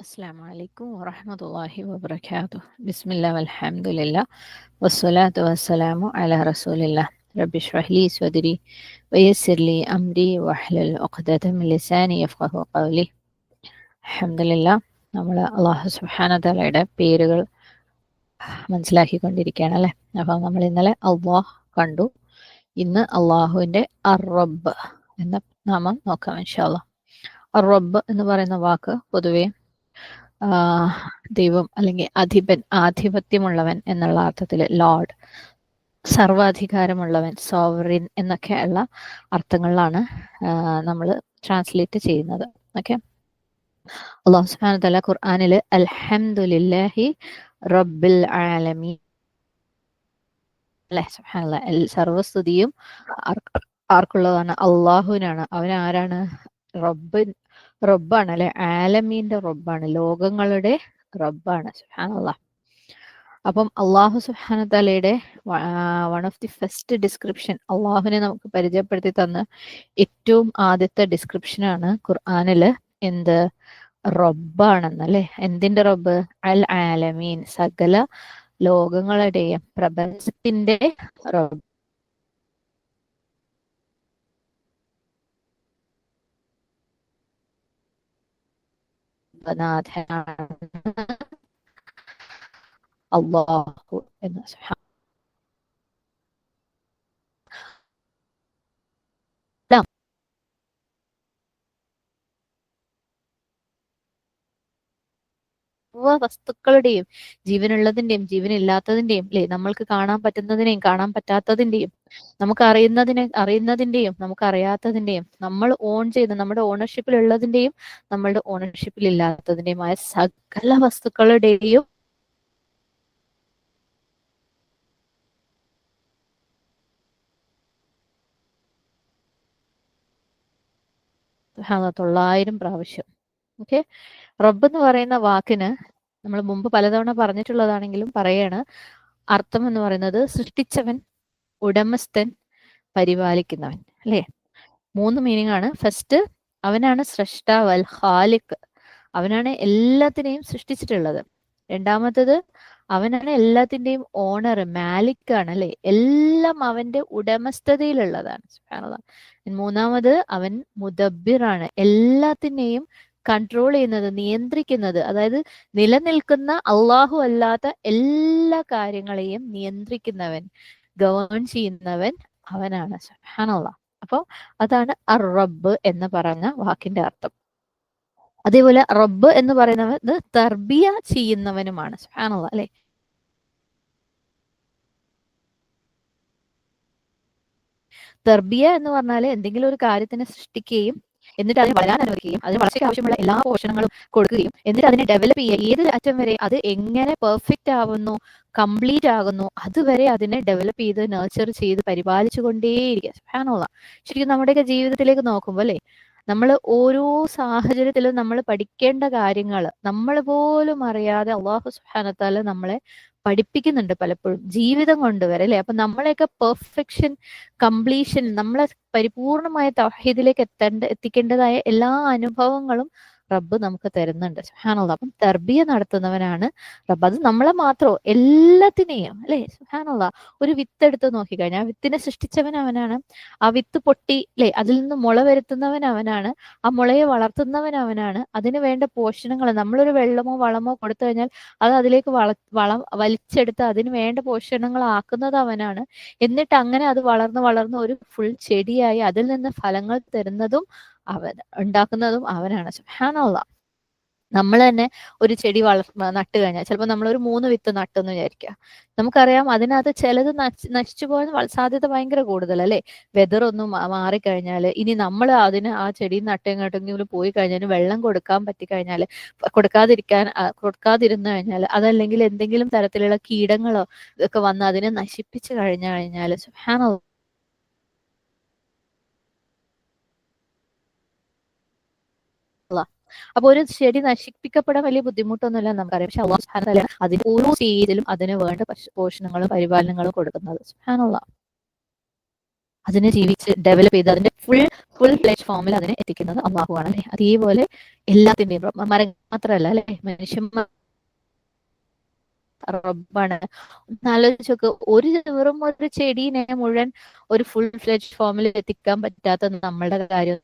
അസ്സാം അലൈക്കും വറഹമത്തല്ലാഹി വബർക്കാത്തു ബിസ്മില്ല അലഹമുല്ല വസ്സലാത്തു വസ്സലാമു അല റസൂലില്ല റബ്ബി ഷ്റഹ്ലി സ്വദരി വയസ്സിർലി അംരി വഹ്ലുൽ ഉഖ്ദതം ലിസാനി യഫ്ഖഹു ഖൗലി അലഹമുല്ല നമ്മൾ അള്ളാഹു സുബാനതലയുടെ പേരുകൾ മനസ്സിലാക്കി കൊണ്ടിരിക്കുകയാണ് അല്ലേ? അപ്പോൾ നമ്മൾ ഇന്നലെ അള്ളാഹ് കണ്ടു. ഇന്ന് അള്ളാഹുവിന്റെ അർ റബ്ബ് എന്ന നാമം നോക്കാം ഇൻഷാല്ല അർ റബ്ബ് എന്ന് പറയുന്ന വാക്ക് പൊതുവേ ദൈവം അല്ലെങ്കിൽ അധിപൻ ആധിപത്യമുള്ളവൻ എന്നുള്ള അർത്ഥത്തിൽ ലോർഡ് സർവാധികാരമുള്ളവൻ സോവറിൻ എന്നൊക്കെയുള്ള അർത്ഥങ്ങളിലാണ് നമ്മൾ ട്രാൻസ്ലേറ്റ് ചെയ്യുന്നത്. ഓക്കെ അള്ളാഹു സുബ്ഹാന തല ഖുർആാനിൽ അൽഹംദുലില്ലാഹി റബ്ബിൽ ആലമീൻ. അല്ലെ? സുബ്ഹാനല്ല സർവസ്തുതിയും ആർക്കുള്ളതാണ്. അള്ളാഹുവിനാണ്. അവൻ ആരാണ് റബ്ബ് റബ്ബാണ് അല്ലെ ആലമീന്റെ റബ്ബാണ്. ലോകങ്ങളുടെ റബ്ബാണ്. സുഹാനുള്ള അപ്പം അള്ളാഹു സുഹാന തലയുടെ one of the first description അള്ളാഹുവിനെ നമുക്ക് പരിചയപ്പെടുത്തി തന്ന ഏറ്റവും ആദ്യത്തെ ഡിസ്ക്രിപ്ഷനാണ് ഖുർആാനിൽ എന്ത്? റബ്ബാണെന്ന് അല്ലെ എന്തിന്റെ റബ്ബ്? അൽ ആലമീൻ സകല ലോകങ്ങളുടെയും പ്രപഞ്ചത്തിന്റെ റബ്ബ്. നാഥനാണ് അള്ളാഹു എന്ന് സർവ വസ്തുക്കളുടെയും ജീവനുള്ളതിന്റെയും ജീവനില്ലാത്തതിന്റെയും അല്ലെ നമ്മൾക്ക് കാണാൻ പറ്റുന്നതിനെയും കാണാൻ പറ്റാത്തതിന്റെയും നമുക്ക് അറിയുന്നതിനെ അറിയുന്നതിന്റെയും നമുക്ക് അറിയാത്തതിന്റെയും നമ്മൾ ഓൺ ചെയ്ത് നമ്മുടെ ഓണർഷിപ്പിൽ ഉള്ളതിന്റെയും നമ്മളുടെ ഓണർഷിപ്പിൽ ഇല്ലാത്തതിന്റെയുമായ സകല വസ്തുക്കളുടെയും തൊള്ളായിരം പ്രാവശ്യം. ഓക്കെ? റബ്ബ് എന്ന് പറയുന്ന വാക്കിന് നമ്മൾ മുമ്പ് പലതവണ പറഞ്ഞിട്ടുള്ളതാണെങ്കിലും പറയാണ്. അർത്ഥം എന്ന് പറയുന്നത് സൃഷ്ടിച്ചവൻ ഉടമസ്ഥൻ പരിപാലിക്കുന്നവൻ. അല്ലേ? മൂന്ന് മീനിങ് ആണ്. ഫസ്റ്റ് അവനാണ് സ്രഷ്ടാവ് അൽ ഖാലിഖ് അവനാണ് എല്ലാത്തിനെയും സൃഷ്ടിച്ചിട്ടുള്ളത്. രണ്ടാമത്തത് അവനാണ് എല്ലാത്തിന്റെയും ഓണർ മാലിക് ആണ് അല്ലെ? എല്ലാം അവന്റെ ഉടമസ്ഥതയിലുള്ളതാണ്. മൂന്നാമത് അവൻ മുദബിറാണ് എല്ലാത്തിനെയും കൺട്രോൾ ചെയ്യുന്നത് നിയന്ത്രിക്കുന്നത് അതായത് നിലനിൽക്കുന്ന അള്ളാഹു അല്ലാത്ത എല്ലാ കാര്യങ്ങളെയും നിയന്ത്രിക്കുന്നവൻ ഗവേൺ ചെയ്യുന്നവൻ അവനാണ്. സുഹാനുള്ള അപ്പോൾ അതാണ് അർ റബ്ബ് എന്ന് പറഞ്ഞ വാക്കിന്റെ അർത്ഥം. അതേപോലെ റബ്ബ് എന്ന് പറയുന്നത് തർബിയ ചെയ്യുന്നവനുമാണ്. സുഹാനുള്ള അല്ലെ? തർബിയ എന്ന് പറഞ്ഞാൽ എന്തെങ്കിലും ഒരു കാര്യത്തിനെ സൃഷ്ടിക്കുകയും എന്നിട്ട് അതിനെ വളരാൻ അനുവദിക്കുകയും അതിന് വളർച്ചയ്ക്ക് ആവശ്യമുള്ള എല്ലാ പോഷണങ്ങളും കൊടുക്കുകയും എന്നിട്ട് അതിനെ ഡെവലപ്പ് ചെയ്യുക. ഏത് അറ്റം വരെ അത് എങ്ങനെ പെർഫെക്റ്റ് ആവുന്നു കംപ്ലീറ്റ് ആകുന്നു അതുവരെ അതിനെ ഡെവലപ്പ് ചെയ്ത് നർച്ചർ ചെയ്ത് പരിപാലിച്ചുകൊണ്ടേയിരിക്കുക. ശരിക്കും നമ്മുടെയൊക്കെ ജീവിതത്തിലേക്ക് നോക്കുമ്പോൾ അല്ലേ നമ്മൾ ഓരോ സാഹചര്യത്തിലും നമ്മൾ പഠിക്കേണ്ട കാര്യങ്ങൾ നമ്മൾ പോലും അറിയാതെ അള്ളാഹു സുഹാനത്താൽ നമ്മളെ പഠിപ്പിക്കുന്നുണ്ട് പലപ്പോഴും ജീവിതം കൊണ്ടുവരെ അല്ലെ? അപ്പൊ നമ്മളെയൊക്കെ പെർഫെക്ഷൻ കംപ്ലീഷൻ നമ്മളെ പരിപൂർണമായ തൗഹീദിലേക്ക് എത്തേണ്ട എത്തിക്കേണ്ടതായ എല്ലാ അനുഭവങ്ങളും റബ്ബ് നമുക്ക് തരുന്നുണ്ട്. സുഹാനുള്ള അപ്പം തർബിയ നടത്തുന്നവനാണ് റബ്ബ്. അത് നമ്മളെ മാത്രമോ എല്ലാത്തിനെയും അല്ലെ? സുഹാനുള്ള ഒരു വിത്ത് എടുത്ത് നോക്കിക്കഴിഞ്ഞാൽ ആ വിത്തിനെ സൃഷ്ടിച്ചവൻ അവനാണ്. ആ വിത്ത് പൊട്ടി അല്ലെ? അതിൽ നിന്ന് മുള വരുത്തുന്നവൻ അവനാണ്. ആ മുളയെ വളർത്തുന്നവൻ അവനാണ്. അതിന് വേണ്ട പോഷണങ്ങൾ നമ്മളൊരു വെള്ളമോ വളമോ കൊടുത്തു കഴിഞ്ഞാൽ അത് അതിലേക്ക് വള വളം വലിച്ചെടുത്ത് അതിന് വേണ്ട പോഷണങ്ങൾ ആക്കുന്നത് അവനാണ്. എന്നിട്ട് അങ്ങനെ അത് വളർന്ന് വളർന്ന് ഒരു ഫുൾ ചെടിയായി അതിൽ നിന്ന് ഫലങ്ങൾ തരുന്നതും അവൻ ഉണ്ടാക്കുന്നതും അവനാണ്. സുഹാനുള്ള നമ്മൾ തന്നെ ഒരു ചെടി വളർ നട്ട് കഴിഞ്ഞാൽ ചിലപ്പോൾ നമ്മൾ ഒരു മൂന്ന് വിത്ത് നട്ടെന്ന് വിചാരിക്കുക നമുക്കറിയാം അതിനകത്ത് ചിലത് നശിച്ചു പോകാൻ സാധ്യത ഭയങ്കര കൂടുതൽ അല്ലെ വെതർ ഒന്നും മാറിക്കഴിഞ്ഞാൽ ഇനി നമ്മൾ അതിന് ആ ചെടി നട്ടെങ്ങോട്ടെങ്കിലും പോയി കഴിഞ്ഞാൽ വെള്ളം കൊടുക്കാൻ പറ്റിക്കഴിഞ്ഞാൽ കൊടുക്കാതിരിക്കാൻ കൊടുക്കാതിരുന്നു കഴിഞ്ഞാൽ അതല്ലെങ്കിൽ എന്തെങ്കിലും തരത്തിലുള്ള കീടങ്ങളോ ഒക്കെ വന്ന് അതിനെ നശിപ്പിച്ചു കഴിഞ്ഞു കഴിഞ്ഞാൽ സുഹാനുള്ള അപ്പൊ ഒരു ചെടി നശിപ്പിക്കപ്പെടാൻ വലിയ ബുദ്ധിമുട്ടൊന്നുമില്ല നമുക്കറിയാം പക്ഷെ അല്ല അതിന് ഓരോ സ്റ്റേജിലും അതിന് വേണ്ട പോഷണങ്ങളും പരിപാലനങ്ങളും കൊടുക്കുന്നത്. സുഹാനുള്ള അതിനെ ജീവിച്ച് ഡെവലപ്പ് ചെയ്ത് അതിന്റെ ഫുൾ ഫുൾ പ്ലേറ്റ് ഫോമിൽ അതിനെ എത്തിക്കുന്നത് അള്ളാഹു അല്ലെ? അതേപോലെ എല്ലാത്തിന്റെയും മരം മാത്രമല്ല അല്ലെ? മനുഷ്യന്മാർ റബ്ബാണ്. ഒന്നാലോചിച്ചൊക്കെ ഒരു വെറും ഒരു ചെടീനെ മുഴുവൻ ഒരു ഫുൾ ഫ്ലെജ് ഫോമിൽ എത്തിക്കാൻ പറ്റാത്ത നമ്മളുടെ കാര്യം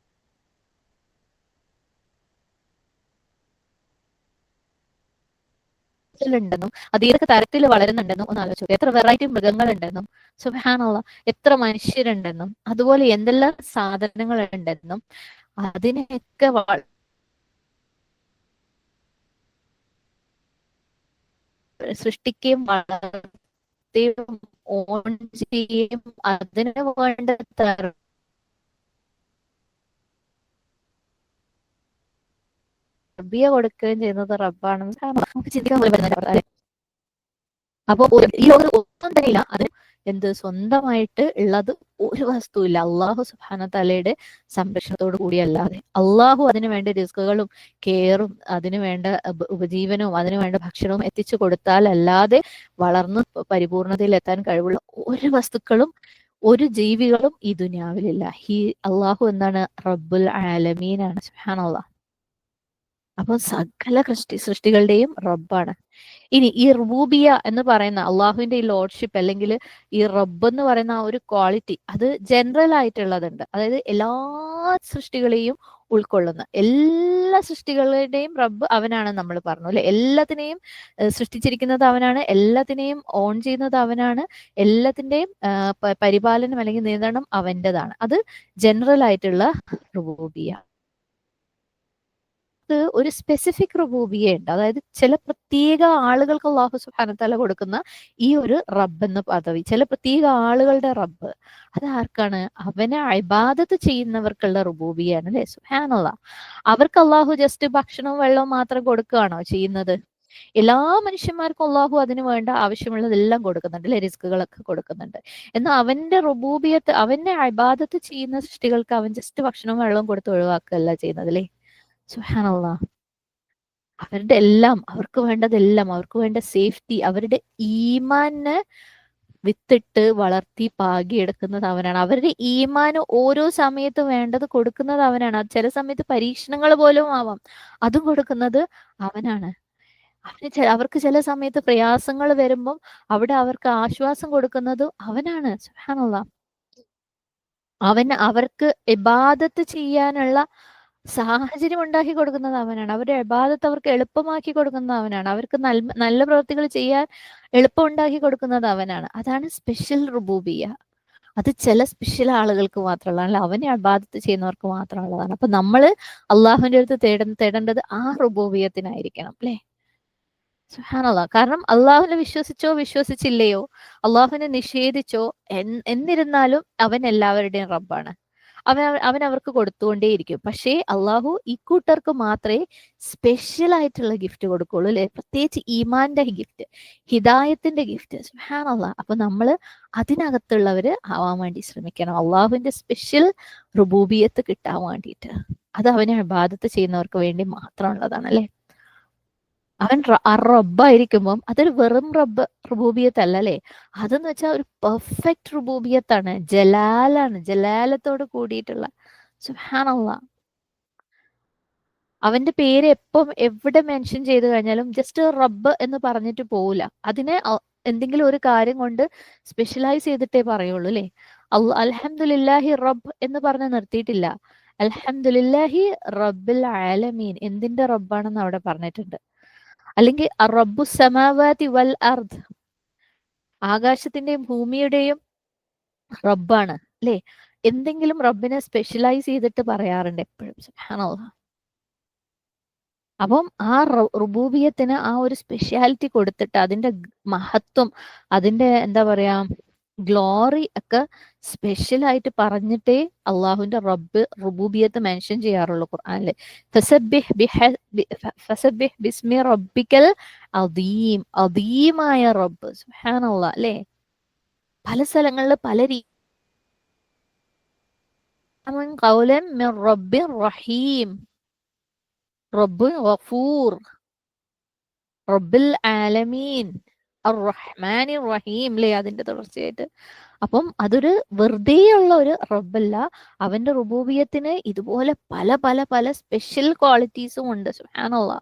ഉണ്ടെന്നും അത് ഏതൊക്കെ തരത്തിൽ വളരുന്നുണ്ടെന്നും ഒന്ന് ആലോചിച്ചു എത്ര വെറൈറ്റി മൃഗങ്ങൾ ഉണ്ടെന്നും സുഹാനുള്ള എത്ര മനുഷ്യരുണ്ടെന്നും അതുപോലെ എന്തെല്ലാം സാധനങ്ങൾ ഉണ്ടെന്നും അതിനെയൊക്കെ സൃഷ്ടിക്കുകയും വളർത്തുകയും ഓൺ ചെയ്യുകയും അതിന് വേണ്ട തർബിയ കൊടുക്കുകയും ചെയ്യുന്നത് റബ്ബാണെന്ന് നമുക്ക് ചിന്തിക്കാൻ പോലും പറ്റുന്നില്ല. അപ്പൊ ഈ ലോകത്ത് ഒന്നും തന്നെ ഇല്ല അത് എന്ത് സ്വന്തമായിട്ട് ഉള്ളത് ഒരു വസ്തുവില്ല. അള്ളാഹു സുബാന തലയുടെ സംരക്ഷണത്തോടു കൂടിയല്ലാതെ. അള്ളാഹു അതിനു വേണ്ട റിസ്കുകളും കെയറും അതിനു വേണ്ട ഉപജീവനവും അതിനു വേണ്ട ഭക്ഷണവും എത്തിച്ചു കൊടുത്താൽ അല്ലാതെ വളർന്ന് പരിപൂർണതയിൽ എത്താൻ കഴിവുള്ള ഒരു വസ്തുക്കളും ഒരു ജീവികളും ഈ ദുനിയാവിലില്ല. ഹി അള്ളാഹു എന്താണ്? റബ്ബുൽ ആലമീനാണ്. സുഹാൻ അള്ളാഹ് അപ്പൊ സകല സൃഷ്ടി സൃഷ്ടികളുടെയും റബ്ബാണ്. ഇനി ഈ റുബൂബിയ എന്ന് പറയുന്ന അള്ളാഹുവിന്റെ ഈ ലോഡ്ഷിപ്പ് അല്ലെങ്കിൽ ഈ റബ്ബ് എന്ന് പറയുന്ന ആ ഒരു ക്വാളിറ്റി അത് ജനറൽ ആയിട്ടുള്ളതുണ്ട്. അതായത് എല്ലാ സൃഷ്ടികളെയും ഉൾക്കൊള്ളുന്ന എല്ലാ സൃഷ്ടികളുടെയും റബ്ബ് അവനാണ് നമ്മൾ പറഞ്ഞു അല്ലെ? എല്ലാത്തിനെയും സൃഷ്ടിച്ചിരിക്കുന്നത് അവനാണ് എല്ലാത്തിനെയും ഓൺ ചെയ്യുന്നത് അവനാണ് എല്ലാത്തിന്റെയും പരിപാലനം അല്ലെങ്കിൽ നിയന്ത്രണം അവന്റെതാണ്. അത് ജനറൽ ആയിട്ടുള്ള റുബൂബിയ നമുക്ക് ഒരു സ്പെസിഫിക് റബൂബിയുണ്ട് അതായത് ചില പ്രത്യേക ആളുകൾക്ക് അള്ളാഹു സുഹാനത്തല കൊടുക്കുന്ന ഈ ഒരു റബ്ബ് എന്ന പദവി ചില പ്രത്യേക ആളുകളുടെ റബ്ബ് അത് ആർക്കാണ്? അവനെ അബാദത്ത് ചെയ്യുന്നവർക്കുള്ള റുബൂബിയാണ് അല്ലെ? സുഹാനുള്ള അവർക്ക് അള്ളാഹു ജസ്റ്റ് ഭക്ഷണവും വെള്ളവും മാത്രം കൊടുക്കുകയാണോ ചെയ്യുന്നത്? എല്ലാ മനുഷ്യന്മാർക്കും അള്ളാഹു അതിന് വേണ്ട ആവശ്യമുള്ളതെല്ലാം കൊടുക്കുന്നുണ്ട് അല്ലെ? റിസ്കുകളൊക്കെ കൊടുക്കുന്നുണ്ട്. എന്നാൽ അവന്റെ റുബൂബിയത്ത് അവന്റെ അബാദത്ത് ചെയ്യുന്ന സൃഷ്ടികൾക്ക് അവൻ ജസ്റ്റ് ഭക്ഷണവും വെള്ളവും കൊടുത്ത് ഒഴിവാക്കുകയല്ല ചെയ്യുന്നത് അല്ലേ? സുഹാനുള്ള അവരുടെ എല്ലാം അവർക്ക് വേണ്ടതെല്ലാം അവർക്ക് വേണ്ട സേഫ്റ്റി അവരുടെ ഈമാനെ വിത്തിട്ട് വളർത്തി പാകിയെടുക്കുന്നത് അവനാണ്. അവരുടെ ഈമാന് ഓരോ സമയത്ത് വേണ്ടത് കൊടുക്കുന്നത് അവനാണ്. ചില സമയത്ത് പരീക്ഷണങ്ങൾ പോലും ആവാം. അതും കൊടുക്കുന്നത് അവനാണ്. അവന് അവർക്ക് ചില സമയത്ത് പ്രയാസങ്ങൾ വരുമ്പം അവിടെ അവർക്ക് ആശ്വാസം കൊടുക്കുന്നത് അവനാണ്. സുഹാനുള്ള അവൻ അവർക്ക് ഇബാദത്ത് ചെയ്യാനുള്ള സാഹചര്യം ഉണ്ടാക്കി കൊടുക്കുന്നത് അവനാണ്. അവരുടെ അബാദത്ത് അവർക്ക് എളുപ്പമാക്കി കൊടുക്കുന്നത് അവനാണ്. അവർക്ക് നല്ല നല്ല പ്രവൃത്തികൾ ചെയ്യാൻ എളുപ്പം ഉണ്ടാക്കി കൊടുക്കുന്നത് അവനാണ്. അതാണ് സ്പെഷ്യൽ റുബൂബിയ. അത് ചില സ്പെഷ്യൽ ആളുകൾക്ക് മാത്രമുള്ളതാണ് അല്ല അവനെ അബാധത്ത് ചെയ്യുന്നവർക്ക് മാത്രമുള്ളതാണ്. അപ്പൊ നമ്മൾ അള്ളാഹുവിന്റെ അടുത്ത് തേട തേടേണ്ടത് ആ റുബൂബിയത്തിനായിരിക്കണം അല്ലേ? സുഹാനുള്ള കാരണം അള്ളാഹുവിനെ വിശ്വസിച്ചോ വിശ്വസിച്ചില്ലയോ അള്ളാഹുവിനെ നിഷേധിച്ചോ എന്നിരുന്നാലും അവൻ എല്ലാവരുടെയും റബ്ബാണ്. അവൻ അവൻ അവർക്ക് കൊടുത്തുകൊണ്ടേയിരിക്കും. പക്ഷേ അള്ളാഹു ഇക്കൂട്ടർക്ക് മാത്രമേ സ്പെഷ്യൽ ആയിട്ടുള്ള ഗിഫ്റ്റ് കൊടുക്കുള്ളൂ അല്ലെ? പ്രത്യേകിച്ച് ഈമാന്റെ ഗിഫ്റ്റ് ഹിദായത്തിന്റെ ഗിഫ്റ്റ് അള്ളാഹ് അപ്പൊ നമ്മൾ അതിനകത്തുള്ളവര് ആവാൻ വേണ്ടി ശ്രമിക്കണം. അള്ളാഹുവിന്റെ സ്പെഷ്യൽ റുബൂബിയത്ത് കിട്ടാൻ വേണ്ടിയിട്ട്. അത് അവനെ ബാധത്ത് ചെയ്യുന്നവർക്ക് വേണ്ടി മാത്രമുള്ളതാണ് അല്ലെ? അവൻ റബ്ബായിരിക്കുമ്പം അതൊരു വെറും റബ്ബ് റുബൂബിയത്തല്ല അല്ലേ അതെന്ന് വെച്ചാൽ ഒരു പെർഫെക്റ്റ് റുബൂബിയത്താണ്. ജലാലാണ് ജലാലത്തോട് കൂടിയിട്ടുള്ള. സുഹാനുള്ള അവന്റെ പേര് എപ്പം എവിടെ മെൻഷൻ ചെയ്തു കഴിഞ്ഞാലും ജസ്റ്റ് റബ്ബ് എന്ന് പറഞ്ഞിട്ട് പോവില്ല അതിനെ എന്തെങ്കിലും ഒരു കാര്യം കൊണ്ട് സ്പെഷ്യലൈസ് ചെയ്തിട്ടേ പറയുള്ളൂ അല്ലേ അൽഹംദുലില്ലാഹി റബ്ബ് എന്ന് പറഞ്ഞ് നിർത്തിയിട്ടില്ല. അൽഹംദുലില്ലാഹി റബ്ബിൽ ആലമീൻ. എന്തിന്റെ റബ്ബാണെന്ന് അവിടെ പറഞ്ഞിട്ടുണ്ട്. അല്ലെങ്കിൽ റബ്ബു സമാവാതി വൽ അർദ്. ആകാശത്തിന്റെയും ഭൂമിയുടെയും റബ്ബാണ് അല്ലേ? എന്തെങ്കിലും റബ്ബിനെ സ്പെഷ്യലൈസ് ചെയ്തിട്ട് പറയാറുണ്ട് എപ്പോഴും അപ്പം ആ റുബൂബിയത്തിന് ആ ഒരു സ്പെഷ്യാലിറ്റി കൊടുത്തിട്ട് അതിന്റെ മഹത്വം അതിന്റെ എന്താ പറയാ ഗ്ലോറി ഒക്കെ സ്പെഷ്യൽ ആയിട്ട് പറഞ്ഞിട്ടേ അള്ളാഹുവിന്റെ റബ്ബ് റുബൂബിയത്ത് മെൻഷൻ ചെയ്യാറുള്ളൂ ഖുർആനിൽ. ബിസ്മി റബ്ബിക്കൽ അദീം അദീമായ റബ്ബ് സുഹാനുള്ള അല്ലേ? പല സ്ഥലങ്ങളിൽ പല രീതി റഹീം. റബ്ബുൻ ഗഫൂർ. ആലമീൻ. റഹ്മാനി റഹീം അല്ലേ അതിന്റെ തുടർച്ചയായിട്ട്. അപ്പം അതൊരു വെറുതെയുള്ള ഒരു റബ്ബല്ല. അവന്റെ റുബൂബിയത്തിന് ഇതുപോലെ പല പല പല സ്പെഷ്യൽ ക്വാളിറ്റീസും ഉണ്ട്. സുഹാനുള്ള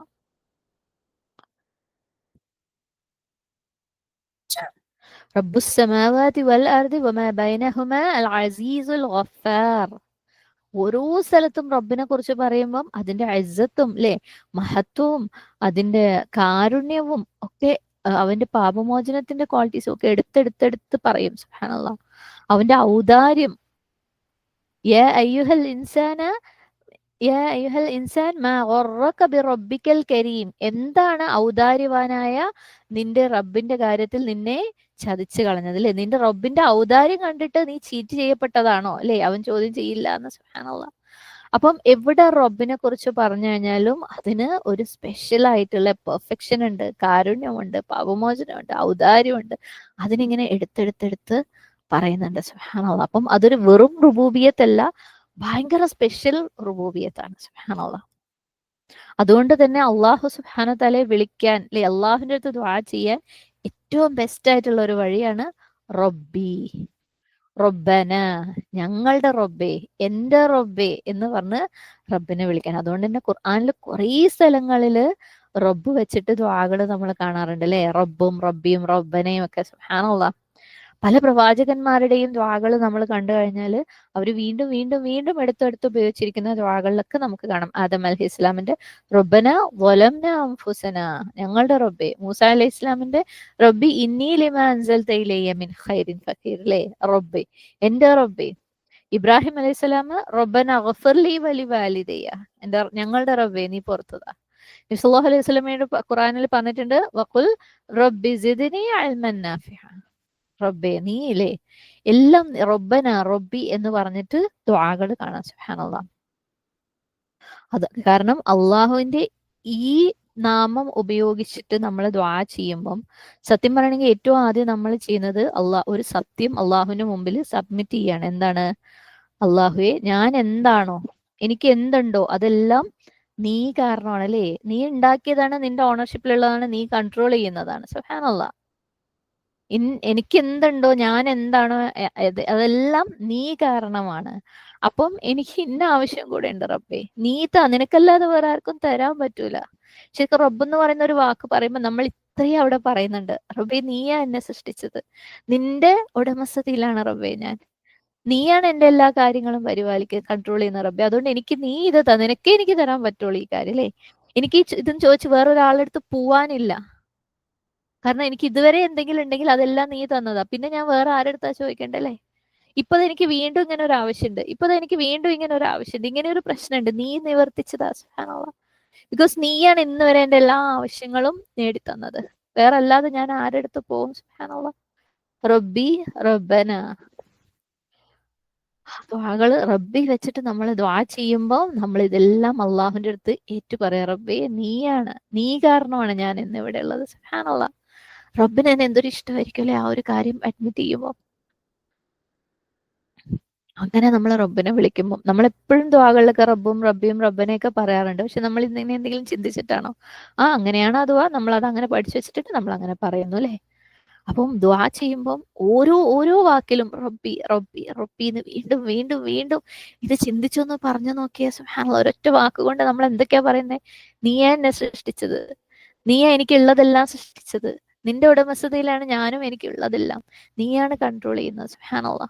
റബ്ബുസ്സമാവാതി വൽ അർദി വമാ അസീസുൽ ഗഫാർ ഓരോ സ്ഥലത്തും റബ്ബിനെ കുറിച്ച് പറയുമ്പം അതിന്റെ അജ്ജത്തും അല്ലെ മഹത്വവും അതിന്റെ കാരുണ്യവും ഒക്കെ അവന്റെ പാപമോചനത്തിന്റെ ക്വാളിറ്റീസ് ഒക്കെ എടുത്തെടുത്തെടുത്ത് പറയും സുഹാനുള്ള അവന്റെ ഔദാര്യം ഇൻസാന ഇൻസാൻ കരീം. എന്താണ് ഔദാര്യവാനായ നിന്റെ റബ്ബിന്റെ കാര്യത്തിൽ നിന്നെ ചതിച്ചു കളഞ്ഞത് അല്ലെ? നിന്റെ റബ്ബിന്റെ ഔദാര്യം കണ്ടിട്ട് നീ ചീറ്റ് ചെയ്യപ്പെട്ടതാണോ അല്ലെ? അവൻ ചോദ്യം ചെയ്യില്ല എന്ന് സുഹാനുള്ള അപ്പം എവിടെ റബ്ബിനെ കുറിച്ച് പറഞ്ഞു കഴിഞ്ഞാലും അതിന് ഒരു സ്പെഷ്യൽ ആയിട്ടുള്ള പെർഫെക്ഷൻ ഉണ്ട് കാരുണ്യമുണ്ട് പാപമോചനമുണ്ട് ഔദാര്യമുണ്ട്. അതിനിങ്ങനെ എടുത്തെടുത്തെടുത്ത് പറയുന്നുണ്ട്. സുഹാനുള്ള അപ്പം അതൊരു വെറും റുബൂബിയത്തല്ല ഭയങ്കര സ്പെഷ്യൽ റുബൂബിയത്താണ്. സുഹാനുള്ള അതുകൊണ്ട് തന്നെ അള്ളാഹു സുഹാന തലെ വിളിക്കാൻ അല്ലെ അള്ളാഹുവിന്റെ അടുത്ത് ദ്വാ ചെയ്യാൻ ഏറ്റവും ബെസ്റ്റ് ആയിട്ടുള്ള ഒരു വഴിയാണ് റബ്ബി. റബ്ബന ഞങ്ങളുടെ റബ്ബേ എന്റെ റബ്ബേ എന്ന് പറഞ്ഞ് റബ്ബിനെ വിളിക്കാൻ. അതുകൊണ്ട് തന്നെ ഖുർആാനിൽ കുറേ സ്ഥലങ്ങളിൽ റബ്ബ് വെച്ചിട്ട് ദ്വാകൾ നമ്മൾ കാണാറുണ്ട് അല്ലെ? റബ്ബും റബ്ബിയും റബ്ബനയും ഒക്കെ സുഹാനുള്ള പല പ്രവാചകന്മാരുടെയും ദ്വാകൾ നമ്മൾ കണ്ടു കഴിഞ്ഞാൽ അവർ വീണ്ടും വീണ്ടും വീണ്ടും എടുത്തെടുത്ത് ഉപയോഗിച്ചിരിക്കുന്ന ദ്വാകളിലൊക്കെ നമുക്ക് കാണാം. ആദം അലഹി ഇസ്ലാമിന്റെ റൊബന വലംന അംഫുസന ഞങ്ങളുടെ റൊബെ മൂസ അലൈഹി ഇസ്ലാമിന്റെ റബ്ബി ഇന്നി ലിമ അൻസൽ തൈലയ്യമിൻ ഖൈറിൻ ഫക്കീർ അല്ലേ റബ്ബെ. എന്റെ റബ്ബെ. ഇബ്രാഹിം അലൈഹി സ്വലാം റബ്ബന ഗഫർലി വലി വാലിദയ്യ. എന്റെ ഞങ്ങളുടെ റബ്ബെ നീ പുറത്തതാ. അലൈഹി സ്വലമയുടെ ഖുറാനിൽ പറഞ്ഞിട്ടുണ്ട് വഖുൽ റബ്ബി സിദ്നി അൽമൻ നാഫിഹ. റബ്ബെ നീ ഇല്ലേ? എല്ലാം റബ്ബന റബ്ബി എന്ന് പറഞ്ഞിട്ട് ദ്വാകൾ കാണാം സുഹാനുള്ള അത് കാരണം അള്ളാഹുവിന്റെ ഈ നാമം ഉപയോഗിച്ചിട്ട് നമ്മൾ ദ്വാ ചെയ്യുമ്പം സത്യം പറയണമെങ്കിൽ ഏറ്റവും ആദ്യം നമ്മൾ ചെയ്യുന്നത് അള്ളാഹ് ഒരു സത്യം അള്ളാഹുവിന് മുമ്പിൽ സബ്മിറ്റ് ചെയ്യാണ്. എന്താണ്? അള്ളാഹുവെ ഞാൻ എന്താണോ എനിക്ക് എന്തുണ്ടോ അതെല്ലാം നീ കാരണമാണ് അല്ലേ? നീ ഉണ്ടാക്കിയതാണ് നിന്റെ ഓണർഷിപ്പിലുള്ളതാണ് നീ കൺട്രോൾ ചെയ്യുന്നതാണ് സുഹാനുള്ള എനിക്ക് എന്തുണ്ടോ ഞാൻ എന്താണോ അതെല്ലാം നീ കാരണമാണ്. അപ്പം എനിക്ക് ഇന്ന ആവശ്യം കൂടെ ഉണ്ട് റബ്ബേ. നീ താ നിനക്കല്ലാതെ വേറെ ആർക്കും തരാൻ പറ്റൂല. ശരിക്കും റബ്ബ് എന്ന് പറയുന്ന ഒരു വാക്ക് പറയുമ്പോൾ നമ്മൾ ഇത്രയും അവിടെ പറയുന്നുണ്ട്. റബ്ബെ നീയാ എന്നെ സൃഷ്ടിച്ചത്. നിന്റെ ഉടമസ്ഥതയിലാണ് റബ്ബേ ഞാൻ. നീയാണ് എന്റെ എല്ലാ കാര്യങ്ങളും പരിപാലിക്കുക കൺട്രോൾ ചെയ്യുന്ന റബ്ബെ. അതുകൊണ്ട് എനിക്ക് നീ ഇത് നിനക്കേ എനിക്ക് തരാൻ പറ്റുള്ളൂ ഈ കാര്യം അല്ലേ? എനിക്ക് ഇതും ചോദിച്ച് വേറൊരാളെടുത്ത് പോവാനില്ല. കാരണം എനിക്ക് ഇതുവരെ എന്തെങ്കിലും ഉണ്ടെങ്കിൽ അതെല്ലാം നീ തന്നതാ. പിന്നെ ഞാൻ വേറെ ആരെടുത്താ ചോദിക്കണ്ടല്ലേ? ഇപ്പൊ എനിക്ക് വീണ്ടും ഇങ്ങനെ ഒരു ആവശ്യമുണ്ട് ഇപ്പൊ എനിക്ക് വീണ്ടും ഇങ്ങനെ ഒരു ആവശ്യമുണ്ട് ഇങ്ങനെ ഒരു പ്രശ്നമുണ്ട് നീ നിവർത്തിച്ചതാ സുഹാനുള്ള ബിക്കോസ് നീയാണ് ഇന്ന് വരെ എന്റെ എല്ലാ ആവശ്യങ്ങളും നേടിത്തന്നത്. വേറെ അല്ലാതെ ഞാൻ ആരെടുത്ത് പോകും സുഹാനുള്ള റബ്ബി റബ്ബന. ദ്വാകൾ റബ്ബി വെച്ചിട്ട് നമ്മൾ ദ്വാ ചെയ്യുമ്പോൾ നമ്മൾ ഇതെല്ലാം അള്ളാഹുവിന്റെ അടുത്ത് ഏറ്റു പറയാം റബ്ബേ നീയാണ്. നീ കാരണമാണ് ഞാൻ ഇന്ന് ഇവിടെ ഉള്ളത്. സുഹാനുള്ള റബ്ബിന് തന്നെ എന്തൊരു ഇഷ്ടമായിരിക്കും അല്ലെ? ആ ഒരു കാര്യം അഡ്മിറ്റ് ചെയ്യുമ്പോൾ അങ്ങനെ നമ്മൾ റബ്ബിനെ വിളിക്കുമ്പോൾ നമ്മൾ എപ്പോഴും ദ്വാകളിലൊക്കെ റബ്ബും റബ്ബിയും റബ്ബനെയൊക്കെ പറയാറുണ്ട്. പക്ഷെ നമ്മൾ ഇന്നിങ്ങനെ എന്തെങ്കിലും ചിന്തിച്ചിട്ടാണോ? ആ അങ്ങനെയാണ് അഥവാ നമ്മൾ അത് അങ്ങനെ പഠിച്ചു വെച്ചിട്ട് നമ്മൾ അങ്ങനെ പറയുന്നു അല്ലെ? അപ്പം ദ്വാ ചെയ്യുമ്പം ഓരോ ഓരോ വാക്കിലും റബ്ബി റബ്ബി റബ്ബി എന്ന് വീണ്ടും വീണ്ടും വീണ്ടും ഇത് ചിന്തിച്ചൊന്ന് പറഞ്ഞു നോക്കിയ സുഹാനുള്ള ഒരൊറ്റ വാക്കുകൊണ്ട് നമ്മൾ എന്തൊക്കെയാ പറയുന്നത് നീയാ എന്നെ സൃഷ്ടിച്ചത്. നീയാ എനിക്കുള്ളതെല്ലാം സൃഷ്ടിച്ചത്. നിന്റെ ഉടമസ്ഥതയിലാണ് ഞാനും എനിക്കുള്ളതെല്ലാം. നീയാണ് കൺട്രോൾ ചെയ്യുന്നത്. സുഹാനുള്ള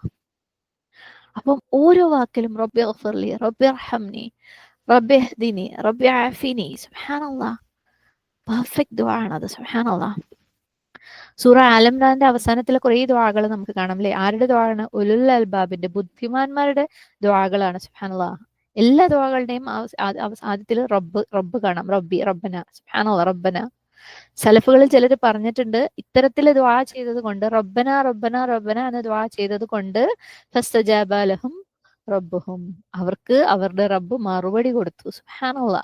അപ്പം ഓരോ വാക്കിലും റബ്ബി ഗഫർലി റബ്ബി റഹംനി റബ്ബി ഹദിനി റബ്ബി ആഫിനി. സുഹാനുള്ള പെർഫെക്റ്റ് ദുആ ആണത് സുഹാനുള്ള സൂറ ആലംറാന്റെ അവസാനത്തിലെ കുറേ ദ്വാകൾ നമുക്ക് കാണാം അല്ലെ? ആരുടെ ദ്വാണ് ഉലുൽ അൽബാബിന്റെ ബുദ്ധിമാന്മാരുടെ ദ്വാകളാണ് സുഹാനുള്ള എല്ലാ ദ്വാകളുടെയും ആദ്യത്തിൽ റബ്ബ് റബ്ബ് കാണാം. റബ്ബി റബ്ബന. സുഹാനുള്ള റബ്ബന. സലഫുകളിൽ ചിലർ പറഞ്ഞിട്ടുണ്ട് ഇത്തരത്തിൽ ദ്വാ ചെയ്തത് കൊണ്ട് റബ്ബന റബ്ബന റബ്ബന എന്ന് ദ്വാ ചെയ്തത് കൊണ്ട് ഫസ്തജാബാലഹും റബ്ബുഹും. അവർക്ക് അവരുടെ റബ്ബ് മറുപടി കൊടുത്തു. സുഹാനുള്ള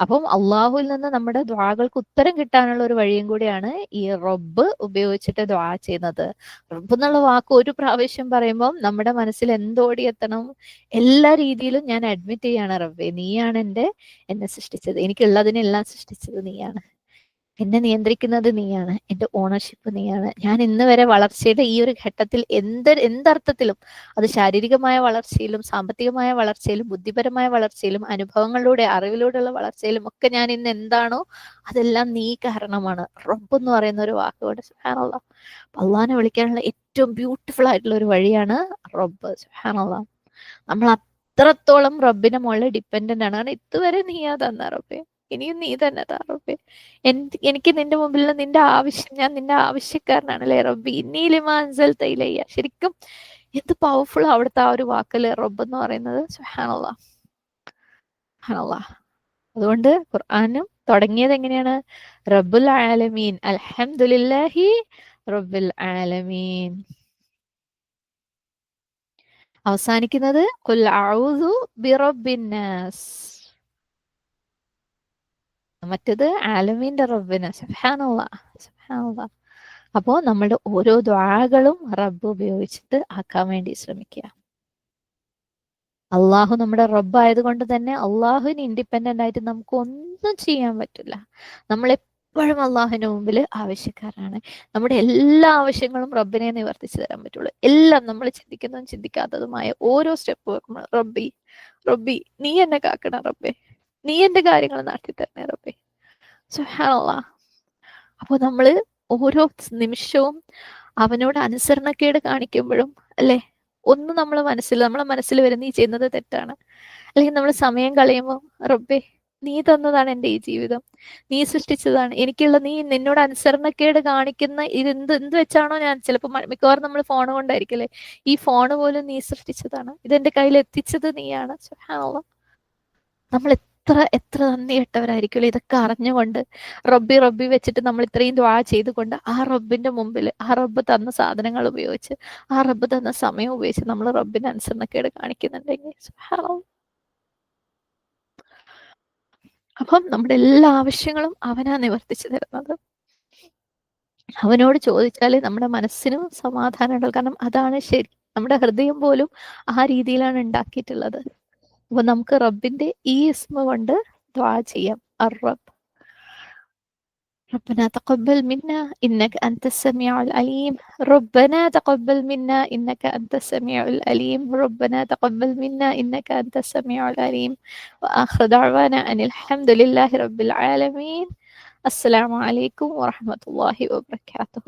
അപ്പം അള്ളാഹുവിൽ നിന്ന് നമ്മുടെ ദ്വാകൾക്ക് ഉത്തരം കിട്ടാനുള്ള ഒരു വഴിയും കൂടിയാണ് ഈ റബ്ബ് ഉപയോഗിച്ചിട്ട് ദ്വാ ചെയ്യുന്നത്. റബ്ബ് എന്നുള്ള വാക്ക് ഒരു പ്രാവശ്യം പറയുമ്പം നമ്മുടെ മനസ്സിൽ എന്തോടി എത്തണം? എല്ലാ രീതിയിലും ഞാൻ അഡ്മിറ്റ് ചെയ്യാണ് റബ്ബെ. നീയാണ് എന്റെ എന്നെ സൃഷ്ടിച്ചത്. എനിക്കുള്ളതിനെല്ലാം സൃഷ്ടിച്ചത് നീയാണ്. എന്നെ നിയന്ത്രിക്കുന്നത് നീയാണ് എന്റെ ഓണർഷിപ്പ് നീയാണ്. ഞാൻ ഇന്ന് വരെ വളർച്ചയുടെ ഈ ഒരു ഘട്ടത്തിൽ എന്ത് എന്തർത്ഥത്തിലും അത് ശാരീരികമായ വളർച്ചയിലും സാമ്പത്തികമായ വളർച്ചയിലും ബുദ്ധിപരമായ വളർച്ചയിലും അനുഭവങ്ങളിലൂടെ അറിവിലൂടെയുള്ള വളർച്ചയിലും ഒക്കെ ഞാൻ ഇന്ന് എന്താണോ അതെല്ലാം നീ കാരണമാണ്. റബ്ബ് എന്ന് പറയുന്ന ഒരു വാക്കുകൊണ്ട് സുഹാനുള്ള അള്ളാഹിനെ വിളിക്കാനുള്ള ഏറ്റവും ബ്യൂട്ടിഫുൾ ആയിട്ടുള്ള ഒരു വഴിയാണ് റബ്ബ് സുഹാനുള്ള നമ്മൾ അത്രത്തോളം റബ്ബിനെ മുകളിൽ ഡിപ്പെൻഡന്റ് ആണ്. കാരണം ഇതുവരെ നീയാ തന്ന റബ്ബേ? ഇനിയും നീ തന്നെ താ റബ്ബേ. എനിക്ക് നിന്റെ മുമ്പിൽ നിന്റെ ആവശ്യം ഞാൻ നിന്റെ ആവശ്യക്കാരനാണല്ലേ റബ്ബി. ഇന്നീ ലിമാൻസൽ തൈലയ്യ. ശരിക്കും എന്ത് പവർഫുൾ അവിടുത്തെ ആ ഒരു വാക്കല്ലേ റബ്ബ് എന്ന് പറയുന്നത്. അതുകൊണ്ട് ഖുർആാനും തുടങ്ങിയത് എങ്ങനെയാണ്? റബ്ബുൽ ആലമീൻ. അൽഹംദുലില്ലാഹി റബ്ബുൽ ആലമീൻ. അവസാനിക്കുന്നത് ബിറബ്ബിന്നാസ് മറ്റത് ആലമീന്റെ റബ്ബിന്. സുഹാനുള്ള സുഹാനുള്ള അപ്പോൾ ഓരോ ദ്വാകളും റബ്ബ് ഉപയോഗിച്ചിട്ട് ആക്കാൻ വേണ്ടി ശ്രമിക്കുക. അള്ളാഹു നമ്മുടെ റബ്ബ് ആയതുകൊണ്ട് തന്നെ അള്ളാഹുവിന് ഇൻഡിപെൻഡന്റ് ആയിട്ട് നമുക്ക് ഒന്നും ചെയ്യാൻ പറ്റില്ല. നമ്മൾ എപ്പോഴും അള്ളാഹുവിന് മുമ്പിൽ ആവശ്യക്കാരാണ്. നമ്മുടെ എല്ലാ ആവശ്യങ്ങളും റബ്ബിനെ നിവർത്തിച്ചു തരാൻ പറ്റുള്ളൂ. എല്ലാം നമ്മൾ ചിന്തിക്കുന്നതും ചിന്തിക്കാത്തതുമായ ഓരോ സ്റ്റെപ്പ് വെക്കുമ്പോൾ റബ്ബി റബ്ബി നീ എന്നെ കാക്കണം റബ്ബേ. നീ എന്റെ കാര്യങ്ങൾ നടത്തി തരണേ റബ്ബേ. സുഹാനുള്ള അപ്പോൾ നമ്മൾ ഓരോ നിമിഷവും അവനോട് അനുസരണക്കേട് കാണിക്കുമ്പോഴും അല്ലേ? ഒന്ന് നമ്മൾ മനസ്സിൽ നമ്മളെ മനസ്സിൽ വരുന്ന ഈ ചെയ്യുന്നത് തെറ്റാണ്. അല്ലെങ്കിൽ നമ്മൾ സമയം കളയുമ്പോൾ റബ്ബേ നീ തന്നതാണ് എന്റെ ഈ ജീവിതം. നീ സൃഷ്ടിച്ചതാണ്. എനിക്കുള്ള നീ നിന്നോട് അനുസരണക്കേട് കാണിക്കുന്ന ഇത് എന്ത് വെച്ചാണോ ഞാൻ ചിലപ്പോൾ മിക്കവാറും നമ്മൾ ഫോൺ കൊണ്ടായിരിക്കല്ലേ ഈ ഫോൺ പോലും നീ സൃഷ്ടിച്ചതാണ്. ഇതെന്റെ കയ്യിൽ എത്തിച്ചത് നീയാണ്. നമ്മൾ എത്ര എത്ര നന്ദി ഇതൊക്കെ അറിഞ്ഞുകൊണ്ട് റബ്ബി റബ്ബി വെച്ചിട്ട് നമ്മൾ ഇത്രയും ദ്വാ ചെയ്തുകൊണ്ട് ആ റബ്ബിന്റെ മുമ്പിൽ ആ റബ്ബ് തന്ന സാധനങ്ങൾ ഉപയോഗിച്ച് ആ റബ്ബ് തന്ന സമയം ഉപയോഗിച്ച് നമ്മൾ റബ്ബിന് അനുസരണക്കേട് കാണിക്കുന്നുണ്ടെങ്കിൽ അപ്പം നമ്മുടെ എല്ലാ ആവശ്യങ്ങളും അവനാ നിവർത്തിച്ചു തരുന്നത്. അവനോട് ചോദിച്ചാലേ നമ്മുടെ മനസ്സിനും സമാധാനം ഉണ്ടാവും കാരണം അതാണ് ശരി. നമ്മുടെ ഹൃദയം പോലും ആ രീതിയിലാണ് ഉണ്ടാക്കിയിട്ടുള്ളത്. അപ്പൊ നമുക്ക് റബ്ബിന്റെ ഈ ഇസ്മ കൊണ്ട് ദ്വാ ചെയ്യാം അറബ് ربنا تقبل منا إنك أنت السميع العليم ربنا تقبل منا إنك أنت السميع العليم ربنا تقبل منا إنك أنت السميع العليم وآخر دعوانا أن الحمد لله رب العالمين السلام عليكم ورحمة الله وبركاته